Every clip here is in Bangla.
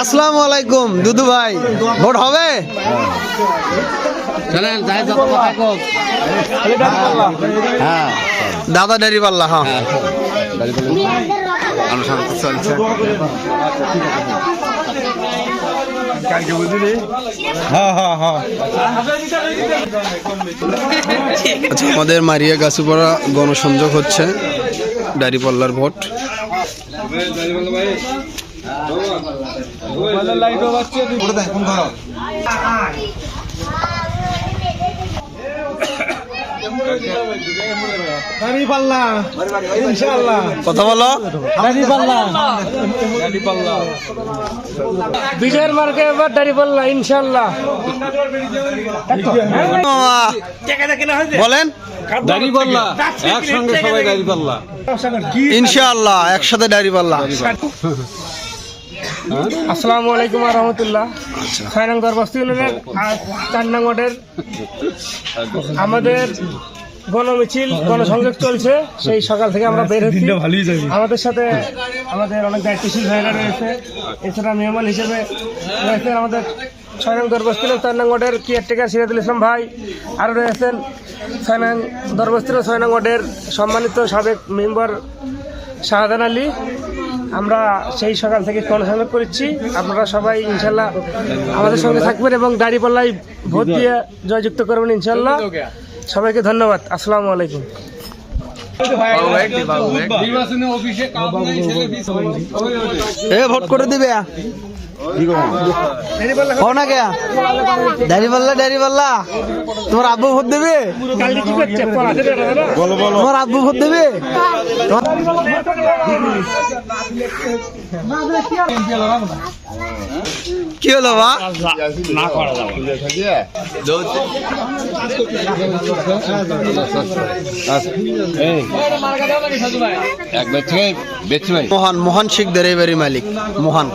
আসসালামু আলাইকুম দুদু ভাই। ভোট হবে? চলেন যাই যত কথা পাল্লা হ্যাঁ। পাল্লা হ্যাঁ অনুষ্ঠান চলছে আচ্ছা আমাদের মারিয়া গাছুপাড়া গণসংযোগ হচ্ছে ডায়েরি পাল্লার ভোট কথা বলো। বিজয়ের মার্কে এবার ইনশাল্লাহ বলেন। একসঙ্গে সবাই একসাথে ডায়েরি পাল্লা। আসসালামু আলাইকুম রহমতুল্লাহ। ছয় নং দরবস্তি ইউনিয়নের আর চার নং ওয়ার্ডের। আমাদের গণমিছিল গণসংযোগ চলছে। সেই সকাল থেকে আমরা বের হচ্ছি। আমাদের সাথে আমাদের অনেক দায়িত্বশীল ভাইরা রয়েছে। এছাড়া মেহমান হিসেবে রয়েছেন আমাদের ছয় নং দরবস্তির চার নং ওয়ার্ডের কেয়ারটেকার সিরাজুল ইসলাম ভাই। আরও রয়েছেন ছয় নং দরবস্তির ছয় নং ওয়ার্ডের সম্মানিত সাবেক মেম্বার শাহাদান আলী। আমরা সেই সকাল থেকে গণসংযোগ করছি। আপনারা সবাই ইনশাল্লাহ আমাদের সঙ্গে থাকবেন এবং দাড়িপাল্লায় ভোট দিয়ে জয়যুক্ত করবেন ইনশাল্লাহ। সবাইকে ধন্যবাদ। আসসালামু আলাইকুম। এ ভোট করে দিবে না কে ডায়েরি পাল্লা ডায়েরি পাল্লা। তোমার আব্বু ভোট দেবে? তোমার আব্বু ভোট দেবে? কি হলো বা মোহন মোহন শিকদার এবারই মালিক মোহন।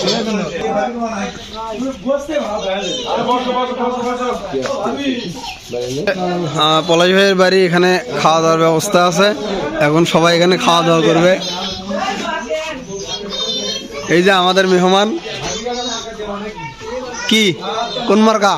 আহ, পলাশ ভাইয়ের বাড়ি এখানে খাওয়া দাওয়ার ব্যবস্থা আছে। এখন সবাই এখানে খাওয়া দাওয়া করবে। এই যে আমাদের মেহমান। কি? কোন মার্কা?